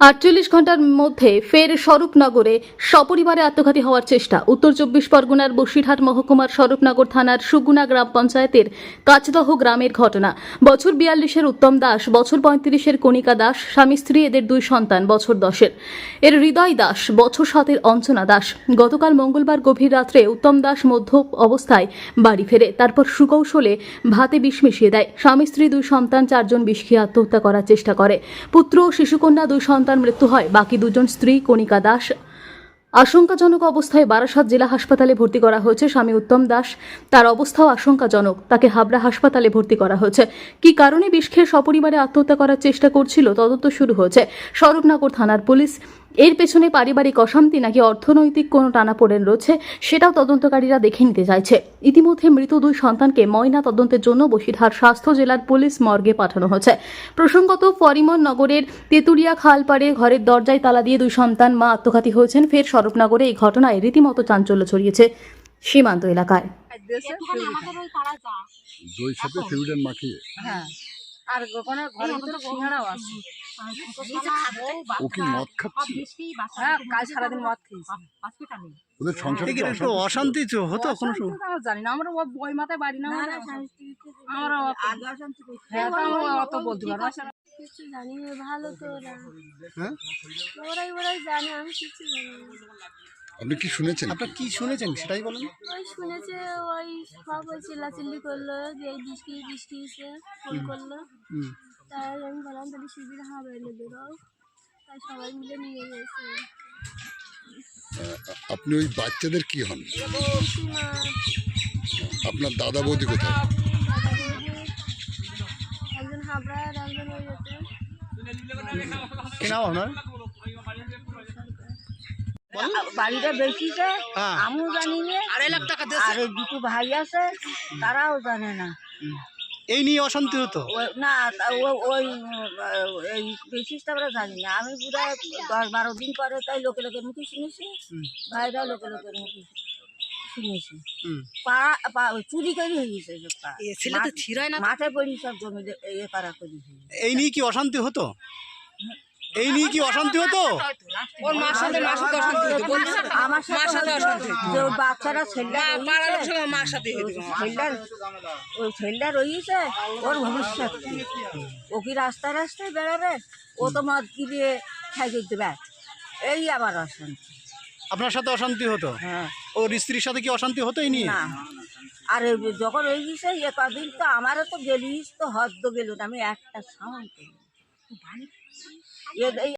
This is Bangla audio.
আটচল্লিশ ঘণ্টার মধ্যে ফের স্বরূপনগরে সপরিবারে আত্মঘাতী হওয়ার চেষ্টা। উত্তর চব্বিশ পরগনার বসিরহাট মহকুমার স্বরূপনগর থানার সুগুনা গ্রাম পঞ্চায়েতের কাচদহ গ্রামের ঘটনা। বছর বিয়াল্লিশের উত্তম দাস, বছর পঁয়ত্রিশের কণিকা দাস, স্বামী স্ত্রী এদের দুই সন্তান, বছর দশের। এর হৃদয় দাস, বছর সাতের অঞ্চনা দাস। গতকাল মঙ্গলবার গভীর রাত্রে উত্তম দাস মধ্য অবস্থায় বাড়ি ফেরে, তারপর সুকৌশলে ভাতে বিষ মিশিয়ে দেয়। স্বামী স্ত্রী দুই সন্তান, চারজন বিষ খেয়ে আত্মহত্যা করার চেষ্টা করে। পুত্র ও শিশুকন্যা দুই সন্তান মৃত্যু হয়, বাকি দুজন স্ত্রী, কণিকা দাস। আশঙ্কাজনক অবস্থায় বারাসাত জেলা হাসপাতালে ভর্তি করা হয়েছে স্বামী উত্তম দাস। তার অবস্থাও আশঙ্কাজনক, তাকে হাবড়া হাসপাতালে ভর্তি করা হয়েছে। কি কারণে বিষ খেয়ে সপরিবারে আত্মহত্যা করার চেষ্টা করছিল, তদন্ত শুরু হয়েছে। স্বরূপনগর থানার পুলিশ। এর পেছনে পারিবারিক অশান্তি নাকি অর্থনৈতিক কোনো টানাপোড়েন রয়েছে সেটাও তদন্তকারীরা দেখে নিতে চাইছে। ইতিমধ্যে মৃত দুই সন্তানকে ময়না তদন্তের জন্য বসিরহাট স্বাস্থ্য জেলার পুলিশ মর্গে পাঠানো হয়েছে। প্রসঙ্গত ফরিমন নগরের তেতুলিয়া খালপাড়ে ঘরের দরজায় তালা দিয়ে দুই সন্তান মা আত্মঘাতী হয়েছেন। ফের স্বরূপনগরে এই ঘটনায় রীতিমতো চাঞ্চল্য ছড়িয়েছে সীমান্ত এলাকায়। দই সাথে ফিউডেন মাখিয়ে। হ্যাঁ। আর ওখানে ঘরের ভিতরে সিঙ্গারাও আছে। ও কি মদ খাচ্ছে? হ্যাঁ কাল সারাদিন মদ খেয়েছি। ওদের সংসারে কি একটু অশান্তি? তো হতো কোনো সময় জানি না আমরা বই মাথায় বাড়ি না আমরা আমরা অত- হ্যাঁ তো আমরা অত বলতে পারব কিছু জানি না ভালো তো ওরা। হ্যাঁ? ওরাই ওরাই জানে আমি কিছু জানি আপনি কি শুনেছেন? আপনার কি শুনেছেন? সেটাই বলেন। ওই শুনেছে ওই সব ওই চিল্লাচিল্লি করল যে বৃষ্টি বৃষ্টি ফোন করল। হুম। তাই আমি বললাম তাহলে শিবির হবে এনে তাই সবাই মিলে নিয়ে গেছে। আপনি ওই বাচ্চাদের কি হন? আপনার দাদা বৌদি কোথায়? একজন হাবড়া আর একজন ওই কি নাম আপনার? বাড়িটা বেশিছে হ্যাঁ। আমিও জানি না। আর দুটো ভাই আছে তারাও জানে না। এই নিয়ে অশান্তি হতো। ওই না ও- ওই এই আমরা জানি না। আমি পুরো দশ বারো দিন পরে তাই লোকে লোকের মুখে শুনেছি। হুম। ভাইরা লোকে লোকের মুখে শুনেছি। পা পা চুরি করে হয়ে গেছে সব পা। মাঠ- মাঠে পড়ি সব জমি এ করি এই নিয়ে কি অশান্তি হতো? এই নিয়ে কি অশান্তি হতো? ওর মার সাথে মার সাথে অশান্তি আমার সাথে অশান্তি যে বাচ্চারা ছেলেরা মার সাথে ছেলেরা ওই ছেলেরা রয়েছে ওর ভবিষ্যৎ ও কি রাস্তায় রাস্তায় বেড়াবে? ও তো মদ গিয়ে খাইয়ে দেবে এই আবার অশান্তি। আপনার সাথে অশান্তি হতো? হ্যাঁ। ওর স্ত্রীর সাথে কি অশান্তি হতো এই নিয়ে? না। আর যখন ওই গেছে এ কদিন তো আমারও তো গেলিস তো হদ্দ গেল না। আমি একটা সাউন্ড এই